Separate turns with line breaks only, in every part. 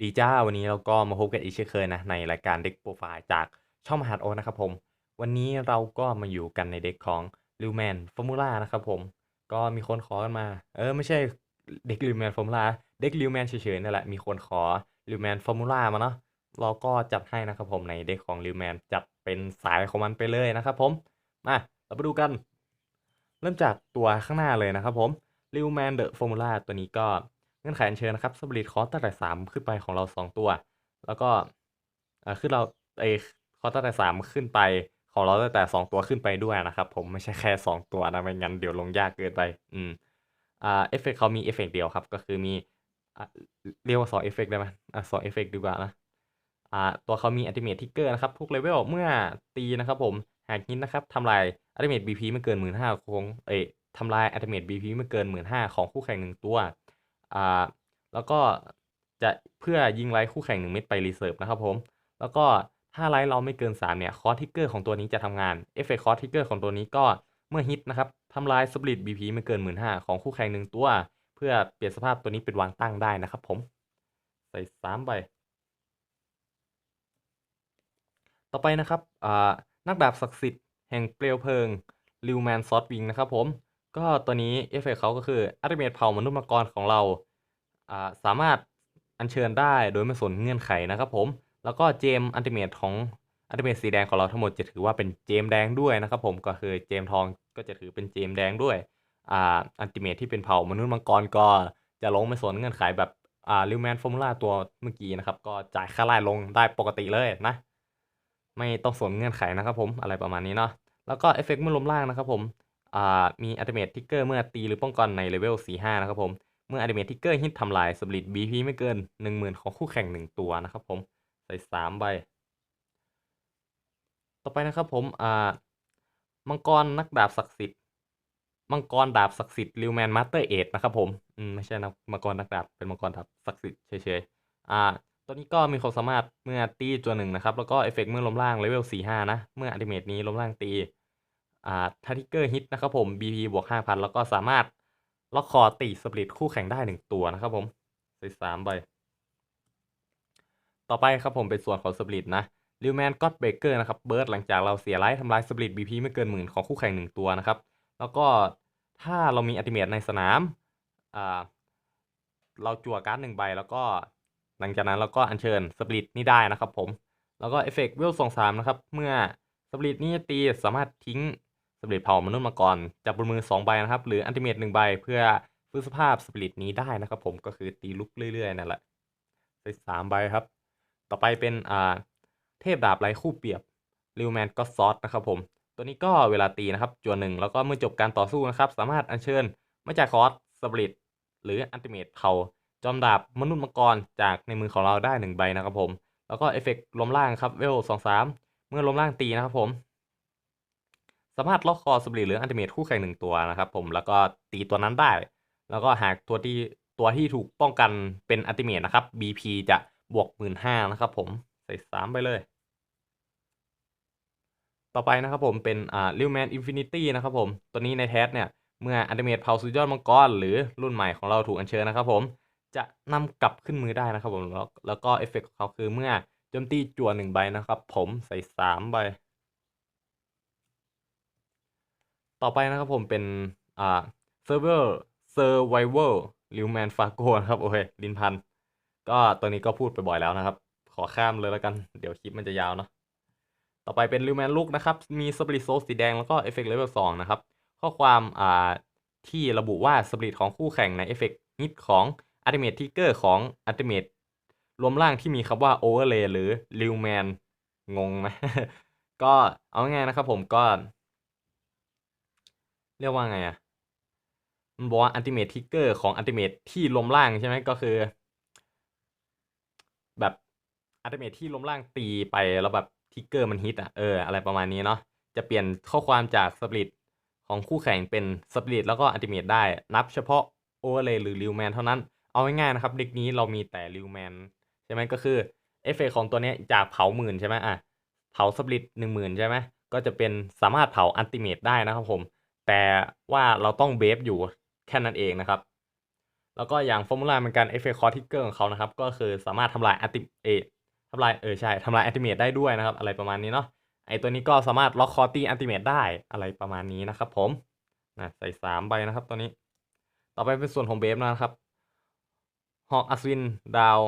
ดีจ้าวันนี้เราก็มาพบกันอีกเช่นเคยนะในรายการเด็กโปรไฟล์จากช่องมหาดโอนะครับผม วันนี้เราก็มาอยู่กันในเด็กของลิวแมนฟอร์มูล่านะครับผมก็มีคนขอกันมา เออไม่ใช่เด็กลิวแมนฟอร์มูล่าเด็กลิวแมนเฉยๆนั่นแหละมีคนขอลิวแมนฟอร์มูล่ามาเนาะเราก็จัดให้นะครับผมในเด็กของลิวแมนจัดเป็นสายของมันไปเลยนะครับผมมาเราไปดูกัน เริ่มจากตัวข้างหน้าเลยนะครับผมลิวแมนเดอะฟอร์มูล่าตัวนี้ก็ เงื่อนไขอันเชิญนะครับสปริตคอร์สตั้งแต่สามขึ้นไปของเราสองตัว แล้วก็เอ่อขึ้นเราไอคอร์สตั้งแต่สามขึ้นไปของเราตั้งแต่สองตัวขึ้นไปด้วยนะครับ ผมไม่ใช่แค่สองตัวนะไม่งั้นเดี๋ยวลงยากเกินไป อืมอ่าเอฟเฟกเขามีเอฟเฟกเดียวครับ ก็คือมีเรียกว่าสองเอฟเฟกได้ไหมอะสองเอฟเฟกดีกว่านะอ่าตัวเขามีอัลติเมททิกเกอร์นะครับทุกเลเวลเมื่อตีนะครับ ผมหากฮิตนะครับทำลายอัลติเมทบีพีไม่เกินหมื่นห้าของเอ้ยทำลายอัลติเมทบีพีไม่เกินหมื่นห้าของคู่แข่งหนึ่งตัว อ่าแล้วก็จะเพื่อยิงไลท์คู่แข่งหนึ่งเม็ดไปรีเซิร์ฟนะครับผม แล้วก็ถ้าไลท์เราไม่เกิน 3 เนี่ยคอร์ทิกเกอร์ของตัวนี้จะทำงานเอฟเฟกต์คอร์ทิกเกอร์ของตัวนี้ก็เมื่อฮิตนะครับทำลายสปริตบีพีไม่เกินหมื่นห้าของคู่แข่งหนึ่งตัว เพื่อเปลี่ยนสภาพตัวนี้เป็นวางตั้งได้นะครับผม ใส่สามใบต่อไปนะครับนักดาบศักดิ์สิทธิ์แห่งเปลวเพลิงลิวแมนซอสวิงนะครับผม ก็ตัวนี้เอฟเฟกเขาก็คืออัตเมทเผ่ามนุษย์มังกรของเรา สามารถอัญเชิญได้โดยไม่สนเงื่อนไขนะครับผม แล้วก็เจมอัลติเมทของอัลติเมทสีแดงของเราทั้งหมดจะถือว่าเป็นเจมแดงด้วยนะครับผมก็คือเจมทองก็จะถือเป็นเจมแดงด้วยอ่าอัลติเมทที่เป็นเผ่ามนุษย์มังกรก็จะลงไม่สนเงื่อนไขแบบอ่าลิวแมนฟอร์มูล่าตัวเมื่อกี้นะครับ ก็จ่ายค่าไล่ลงได้ปกติเลยนะ ไม่ต้องสนเงื่อนไขนะครับผมอะไรประมาณนี้เนาะแล้วก็เอฟเฟกต์เมื่อล้มล่างนะครับผมอ่ามีอัลติเมททิกเกอร์เมื่อตีหรือป้องกันในเลเวล 4-5 นะครับผม มื่ออัลติเมททิกเกอร์ฮิตทำลายสปริตบีพีไม่เกิน 10,000 ของคู่แข่ง 1 ตัวนะครับผมใส่ 3 ใบ ต่อไปนะครับผมอ่ามังกรนักดาบศักดิ์สิทธิ์มังกรดาบศักดิ์สิทธิ์ลิวแมนมาสเตอร์เอนะครับผมอืมไม่ใช่นะมังกรนักดาบเป็นมังกรดาบศักดิ์สิทธิ์เฉยๆอ่าตัวนี้ก็มีความสามารถเมื่อตีตัวหนึ่งนะครับ แล้วก็เอฟเฟกต์เมื่อล้มล่างเลเวล4 5นะ เมื่ออัลติเมทนี้ล้มล่างตีอ่าทาริเกอร์ฮิตนะครับผม BP บวก5,000 แล้วก็สามารถ ล็อกคอตีสปริตคู่แข่งได้1ตัวนะครับผมใส่สามใบ ต่อไปครับผมเป็นส่วนของสปริตนะลิวแมนก็อดเบเกอร์นะครับเบิร์ดหลังจากเราเสียไลท์ทำลายสปริต BP ไม่เกินหมื่นของคู่แข่ง1ตัวนะครับ แล้วก็ถ้าเรามีอัติเมทในสนามอ่าเราจั่วการ์ดหนึ่งใบแล้วก็หลังจากนั้นเราก็อัญเชิญสปริตนี่ได้นะครับผมแล้วก็เอฟเฟกต์เวลสองสามนะครับ เมื่อสปริตนี่ตีสามารถทิ้ง สปริตเผ่ามนุษย์มาก่อนจากบนมือสองใบนะครับ หรืออันติเมตหนึ่งใบเพื่อฟื้นสภาพสปริตนี้ได้นะครับ ผมก็คือตีลุกเรื่อยๆนั่นแหละใส่สามใบครับ ต่อไปเป็นอ่าเทพดาบไร้คู่เปรียบริวแมนก็ซอสนะครับผมตัวนี้ก็เวลาตีนะครับจวนหนึ่งแล้วก็เมื่อจบการต่อสู้นะครับ สามารถอัญเชิญมาจากคอร์สสปริตหรืออันติเมตเผ่าจอมดาบมนุษย์มังกรจากในมือของเราได้หนึ่งใบนะครับผม แล้วก็เอฟเฟกต์ล้มล่างครับเวลสองสามเมื่อล้มล่างตีนะครับผม สามารถล็อกคอสปริตหรืออันติเมทคู่แข่งหนึ่งตัวนะครับผมแล้วก็ตีตัวนั้นได้ แล้วก็หากตัวที่ตัวที่ถูกป้องกันเป็นอันติเมทนะครับ BP จะบวกหมื่นห้านะครับผมใส่สามไปเลย ต่อไปนะครับผมเป็นอ่าลิวแมนอินฟินิตี้นะครับผมตัวนี้ในแทสเนี่ย เมื่ออันติเมทเผาสุดยอดมังกรหรือรุ่นใหม่ของเราถูกอัญเชิญนะครับผมจะนำกลับขึ้นมือได้นะครับผมแล้วแล้วก็เอฟเฟกต์ของเขาคือเมื่อโจมตีจั่วหนึ่งใบนะครับผมใส่สามใบ ต่อไปนะครับผมเป็นอ่าเซิร์ฟเวอร์เซอร์ไวเวอร์ลิวแมนฟาโกนะครับโอเคลินพัน ก็ตัวนี้ก็พูดไปบ่อยแล้วนะครับ ขอข้ามเลยแล้วกัน เดี๋ยวคลิปมันจะยาวเนาะต่อไปเป็นลิวแมนลูกนะครับ มีสปริตโซสีแดงแล้วก็เอฟเฟกต์เลเวลสองนะครับ ข้อความอ่าที่ระบุว่าสปริตของคู่แข่งในเอฟเฟกต์ฮิตของอัลติเมททิกเกอร์ของอัลติเมทรวมร่างที่มีคำว่าโอเวอร์เลย์หรือลิวแมนงงไหมก็เอาง่ายนะครับผมก็ เรียกว่าไงอะมันบอกว่าอัลติเมททิกเกอร์ของอัลติเมทที่รวมร่างใช่ไหมก็คือ แบบอัลติเมทที่รวมร่างตีไปแล้วแบบทิกเกอร์มันฮิตอะเอออะไรประมาณนี้เนาะจะเปลี่ยนข้อความจากสปริตของคู่แข่งเป็นสปริตแล้วก็อัลติเมทได้นับเฉพาะโอเวอร์เลย์หรือริวแมนเท่านั้น เอาง่ายๆนะครับเด็กนี้เรามีแต่ริวแมนใช่ไหมก็คือเอฟเฟกของตัวนี้จากเผาหมื่นใช่ไหมอะเผาสปริตหนึ่งหมื่นใช่ไหมก็จะเป็นสามารถเผาอัลติเมทได้นะครับผม แต่ว่าเราต้องเบฟอยู่แค่นั้นเองนะครับ แล้วก็อย่างฟอร์มูลาเป็นการเอฟเฟกต์คอร์ทิกเกอร์ของเขานะครับ ก็คือสามารถทำลายอัติเอทำลายเออใช่ทำลายอัติเมตได้ด้วยนะครับ อะไรประมาณนี้เนาะไอตัวนี้ก็สามารถล็อกคอร์ตี้อัติเมตได้อะไรประมาณนี้นะครับ ผมนะใส่สามใบนะครับตัวนี้ ต่อไปเป็นส่วนของเบฟนะครับฮอกอัศวินดาว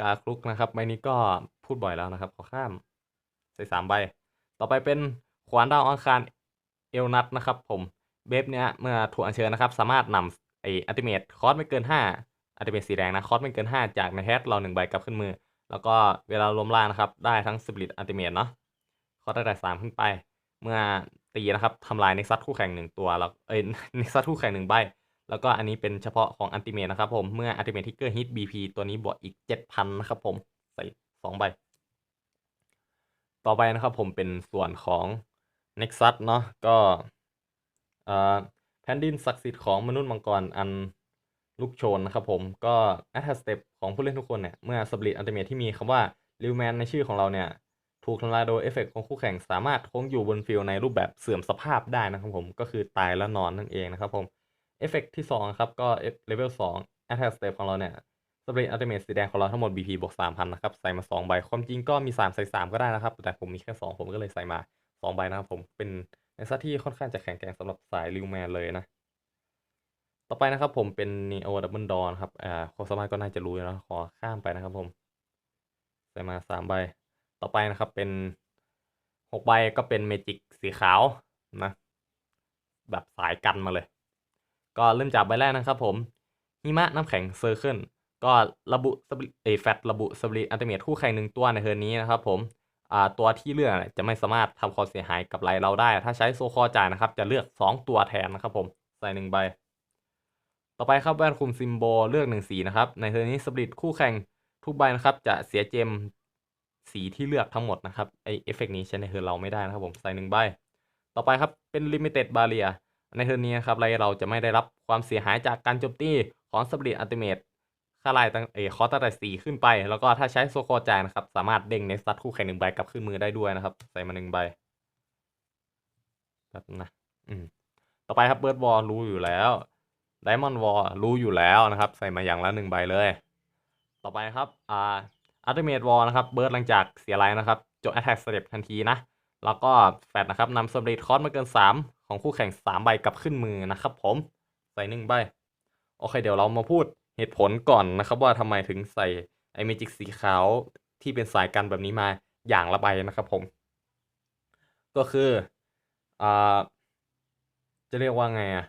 กาคลุกนะครับใบนี้ก็พูดบ่อยแล้วนะครับขอข้าม ใส่สามใบ ต่อไปเป็นขวานดาวอังคารเอลนัทนะครับ ผม เบฟเนี้ยเมื่อถูกอัญเชิญนะครับ สามารถนำไออัติเมตคอสไม่เกิน 5อัติเมตสีแดงนะคอสไม่เกิน 5 จากในแฮชเราหนึ่งใบกลับขึ้นมือ แล้วก็เวลาล้มล่างนะครับ ได้ทั้งสปริตอัติเมตเนาะคอสได้แต่สามขึ้นไป เมื่อตีนะครับทำลายเน็กซัสคู่แข่งหนึ่งตัวแล้วเอ้ยเน็กซัสคู่แข่งหนึ่งใบแล้วก็อันนี้เป็นเฉพาะของอันติเมตนะครับผมเมื่ออันติเมตทิกเกอร์ฮิต BP ตัวนี้บวกอีก 7,000 นะครับผม ใส่สองใบ ต่อไปนะครับผมเป็นส่วนของ Nexus เนาะก็ แผ่นดินศักดิ์สิทธิ์ของมนุษย์มังกรอันลูกโชนนะครับผมก็แอตแทสเต็ปของผู้เล่นทุกคนเนี่ย เมื่อสปริตอันติเมทที่มีคำว่าลิวแมนในชื่อของเราเนี่ย ถูกทำลายโดยเอฟเฟกต์ของคู่แข่งสามารถคงอยู่บนฟิลในรูปแบบเสื่อมสภาพได้นะครับผม ก็คือตายแล้วนอนนั่นเองนะครับผมเอฟเฟกต์ที่ 2 ครับ ก็เลเวล2 Attack Step ของเราเนี่ยสเปรย์อัลติเมทสีแดงของเราทั้งหมด BP บวก3,000 นะครับ ใส่มา 2 ใบ ความจริงก็มี 3 ใส่ 3 ก็ได้นะครับ แต่ผมมีแค่ 2 ผมก็เลยใส่มา 2 ใบนะครับผมเป็น ในซัที่ค่อนข้างจะแข็งแกร่งสำหรับสายลิวแมนเลยนะ ต่อไปนะครับผมเป็น Neo Double Dawn นครับอ่าคนสามารถก็น่าจะรู้แล้วขอข้ามไปนะครับผมใส่มา3ใบ ต่อไปนะครับเป็น6ใบก็เป็นเมจิกสีขาวนะ แบบสายกันมาเลย ก็เริ่มจากใบแรกนะครับผมหิมะน้ำแข็งเซอร์เคิลก็ระบุสบิเอแฟตระบุสปริอันติเมทคู่แข่งหนึ่งตัวในเทิร์นนี้นะครับผม ตัวที่เลือกจะไม่สามารถทำความเสียหายกับไลเราได้ ถ้าใช้โซคอจ่ายนะครับ จะเลือก 2 ตัวแทนนะครับผมใส่หนึ่งใบ ต่อไปครับแว่นคุมซิมโบลเลือกหนึ่งสีนะครับ ในเทิร์นี้สปริตคู่แข่งทุกใบนะครับ จะเสียเจมสีที่เลือกทั้งหมดนะครับไอเอฟเฟกนี้ใช้ในเทิร์เราไม่ได้นะครับผมใส่หนึ่งใบ ต่อไปครับเป็นลิมิเต็ดบาเรียในเทิร์นี้นครับไรเราจะไม่ได้รับความเสียหายจากการโจมตีของสปริตอัลติเมท ค่าไล่ตั้งเอคอตั้งแต่สี่ขึ้นไป แล้วก็ถ้าใช้โซโคจ่ายนะครับ สามารถเด้งเนสตัดคู่แข่งหนึ่งใบกลับขึ้นมือได้ด้วยนะครับ ใส่มาหนึ่งใบแบบนะอืมต่อไปครับเบิร์ดวอลรู้อยู่แล้วไดมอนด์วอลรู้อยู่แล้วนะครับ ใส่มาอย่างละหนึ่งใบเลย ต่อไปครับอ่าอัลติเมทวอลนะครับเบิร์ดหลังจากเสียไลน์นะครับจบแอตแทกสเต็ปทันทีนะแล้วก็แฟดนะครับนำสปริตคอสมาเกิน 3 ของคู่แข่ง 3 ใบกลับขึ้นมือนะครับผม ใส่หนึ่งใบ โอเคเดี๋ยวเรามาพูด เหตุผลก่อนนะครับว่าทำไมถึงใส่ไอเมจิกสีขาวที่เป็นสายกันแบบนี้มาอย่างละใบนะครับผม ก็คืออ่าจะเรียกว่าไงอะ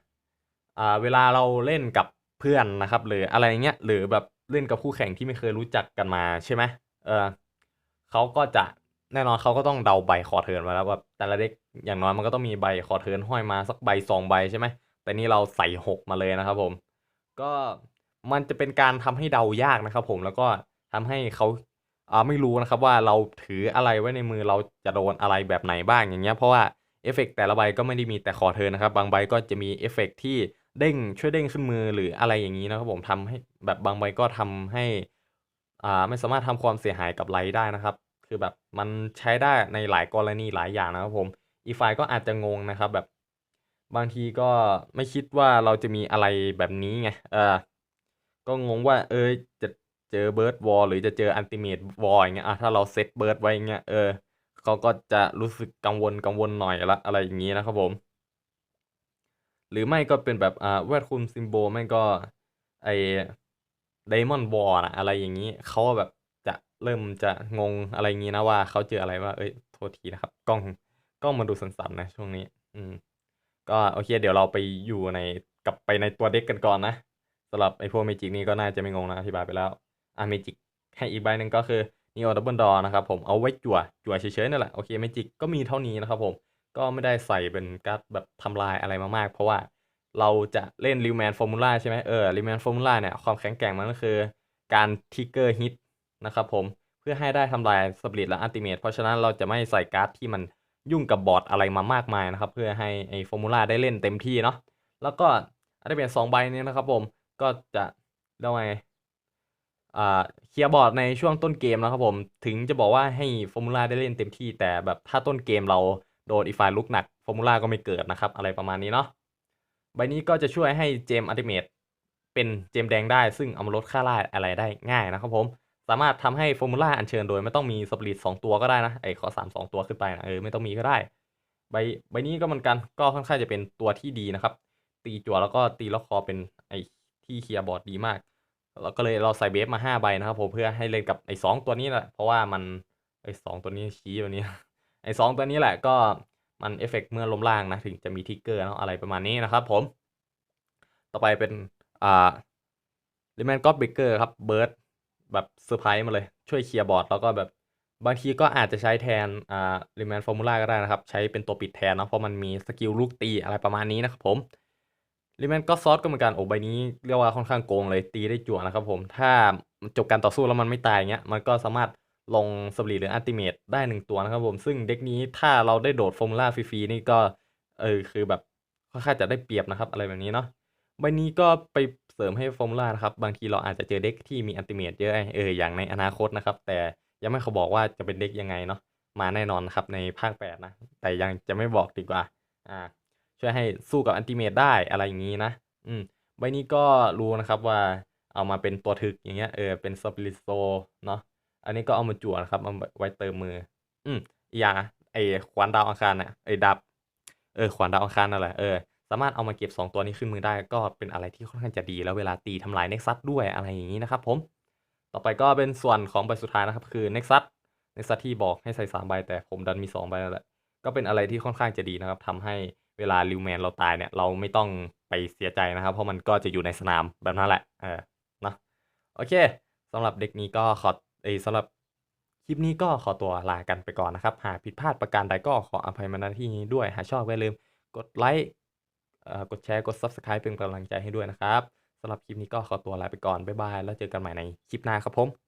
อ่าเวลาเราเล่นกับเพื่อนนะครับ หรืออะไรเงี้ยหรือแบบเล่นกับคู่แข่งที่ไม่เคยรู้จักกันมาใช่ไหมเออเขาก็จะแน่นอนเขาก็ต้องเดาใบคอเทิร์นมาแล้วแบบแต่ละเด็กอย่างน้อยมันก็ต้องมีใบคอเทิร์นห้อยมาสักใบสองใบใช่ไหมแต่นี่เราใส่หกมาเลยนะครับผม ก็ มันจะเป็นการทำให้เดายากนะครับ ผมแล้วก็ทำให้เขาอ่าไม่รู้นะครับว่าเราถืออะไรไว้ในมือเราจะโดนอะไรแบบไหนบ้างอย่างเงี้ยเพราะว่าเอฟเฟกแต่ละใบก็ไม่ได้มีแต่คอเทิร์นะครับ บางใบก็จะมีเอฟเฟกที่เด้งช่วยเด้งขึ้นมือหรืออะไรอย่างนี้นะครับผมทำให้แบบบางใบก็ทำให้อ่าไม่สามารถทำความเสียหายกับไลได้นะครับ คือแบบมันใช้ได้ในหลายกรณีหลายอย่างนะครับผมอีกฝ่ายก็อาจจะงงนะครับแบบ บางทีก็ไม่คิดว่าเราจะมีอะไรแบบนี้ไงเออ ก็งงว่า เออจะเจอเบิร์ดวอลหรือจะเจออันติเมตวอลอย่างเงี้ยอะถ้าเราเซตเบิร์ดไว้อย่างเงี้ยเออเขาก็จะรู้สึกกังวลกังวลหน่อยละอะไรอย่างนี้นะครับผม หรือไม่ก็เป็นแบบอ่าแวดคุมซิมโบลไม่ก็ไอไดมอนด์วอลอะอะไรอย่างนี้เขาแบบจะเริ่มจะงงอะไรอย่างนี้นะว่าเขาเจออะไรว่า เอ้ยโทษทีนะครับ กล้องกล้องมาดูสันๆนะช่วงนี้ อืม ก็โอเค เดี๋ยวเราไปอยู่ในกลับไปในตัวเด็กกันก่อนนะ สำหรับไอพวกเมจิกนี่ก็น่าจะไม่งงนะอธิบายไปแล้วอะเมจิกให้อีกใบหนึ่งก็คือ Neo Double Door นะครับผมเอาไว้จั่วจั่วเฉยๆนั่นแหละโอเคเมจิกก็มีเท่านี้นะครับผมก็ไม่ได้ใส่เป็นการ์ดแบบทำลายอะไรมากๆ เพราะว่าเราจะเล่นริวแมนฟอร์มูล่าใช่ไหมเออริวแมนฟอร์มูล่าเนี่ยความแข็งแกร่งมันก็คือการทิกเกอร์ฮิตนะครับผมเพื่อให้ได้ทำลายสปริตและอัลติเมทเพราะฉะนั้นเราจะไม่ใส่การ์ดที่มันยุ่งกับบอร์ดอะไรมามากมายนะครับเพื่อให้ไอฟอร์มูล่าได้เล่นเต็มที่เนาะแล้วก็อัลติเมทสองใบนี้นะครับผม ก็จะเรียกว่าไงอ่าเคลียร์บอร์ดในช่วงต้นเกมนะครับผม ถึงจะบอกว่าให้ฟอร์มูล่าได้เล่นเต็มที่แต่แบบถ้าต้นเกมเราโดนอีกฝ่ายลุกหนักฟอร์มูล่าก็ไม่เกิดนะครับ อะไรประมาณนี้เนาะใบนี้ก็จะช่วยให้เจมอัลติเมทเป็นเจมแดงได้ ซึ่งเอามาลดค่าล่าอะไรได้ง่ายนะครับผม สามารถทำให้ฟอร์มูล่าอัญเชิญโดย ไม่ต้องมีสปริตสองตัวก็ได้นะไอ้ขอสามสองตัวขึ้นไปนะเออไม่ต้องมีก็ได้ ใบใบนี้ก็เหมือนกันก็ค่อนข้างจะเป็นตัวที่ดีนะครับ ตีจั่วแล้วก็ตีล็อกคอเป็น ที่เคลียร์บอร์ดดีมากแล้วก็เลยเราใส่เบฟมาห้าใบนะครับผมเพื่อให้เล่นกับไอ้สองตัวนี้แหละเพราะว่ามันไอ้สองตัวนี้ชี้ตัวนี้ไอ้สองตัวนี้แหละก็มันเอฟเฟกเมื่อล้มล่างนะถึงจะมีทิกเกอร์นะอะไรประมาณนี้นะครับผม ต่อไปเป็นอ่าลิแมนก็เบเกอร์ครับเบิร์ดแบบเซอร์ไพรส์มาเลยช่วยเคลียร์บอร์ดแล้วก็แบบบางทีก็อาจจะใช้แทนอ่าลิแมนฟอร์มูล่าก็ได้นะครับ ใช้เป็นตัวปิดแทนเนาะเพราะมันมีสกิลลูกตีอะไรประมาณนี้นะครับผม ลิแมนก็ซอสก็เหมือนกันโอ้ใบนี้เรียกว่าค่อนข้างโกงเลยตีได้จั่วนะครับผมถ้าจบการต่อสู้แล้วมันไม่ตายเงี้ยมันก็สามารถลงสปริตหรืออัลติเมตได้หนึ่งตัวนะครับผม ซึ่งเด็กนี้ถ้าเราได้โดดฟอร์มูล่าฟรีๆนี่ก็เออคือแบบค่อนข้างจะได้เปรียบนะครับ อะไรแบบนี้เนาะใบนี้ก็ไปเสริมให้ฟอร์มูล่านะครับ บางทีเราอาจจะเจอเด็กที่มีอันติเมตเยอะเอออย่างในอนาคตนะครับ แต่ยังไม่เขาบอกว่าจะเป็นเด็กยังไงเนาะมาแน่นอนนะครับในภาค 8 นะ แต่ยังจะไม่บอกดีกว่าอ่า ช่วยให้สู้กับอันติเมตได้อะไรอย่างนี้นะ อืมใบนี้ก็รู้นะครับว่าเอามาเป็นตัวถึกอย่างเงี้ยเออเป็นสปิริตโซเนาะอันนี้ก็เอามาจั่วนะครับเอาไว้เติมมือ อืมอย่าไอขวานดาวอังคารน่ะไอดับเออขวานดาวอังคารนั่นแหละเออสามารถเอามาเก็บ 2 ตัวนี้ขึ้นมือได้ก็เป็นอะไรที่ค่อนข้างจะดีแล้วเวลาตีทำลายเน็กซัสด้วยอะไรอย่างนี้นะครับ ผม ต่อไปก็เป็นส่วนของใบสุดท้ายนะครับ คือเน็กซัสเน็กซัสที่บอกให้ใส่3ใบแต่ผมดันมี2ใบนั่นแหละก็เป็นอะไรที่ค่อนข้างจะดีนะครับทำให้ เวลาลิวแมนเราตายเนี่ยเราไม่ต้องไปเสียใจนะครับ เพราะมันก็จะอยู่ในสนามแบบนั้นแหละเออนะโอเคสำหรับเด็กนี้ก็ขอเอยสำหรับคลิปนี้ก็ขอตัวลากันไปก่อนนะครับ หากผิดพลาดประการใดก็ขออภัยมาณที่นี้ด้วย หากชอบอย่าลืมกดไลค์เอ่อกดแชร์กด Subscribe เป็นกำลังใจให้ด้วยนะครับสำหรับคลิปนี้ก็ขอตัวลาไปก่อนบ๊ายบายแล้วเจอกันใหม่ในคลิปหน้าครับผม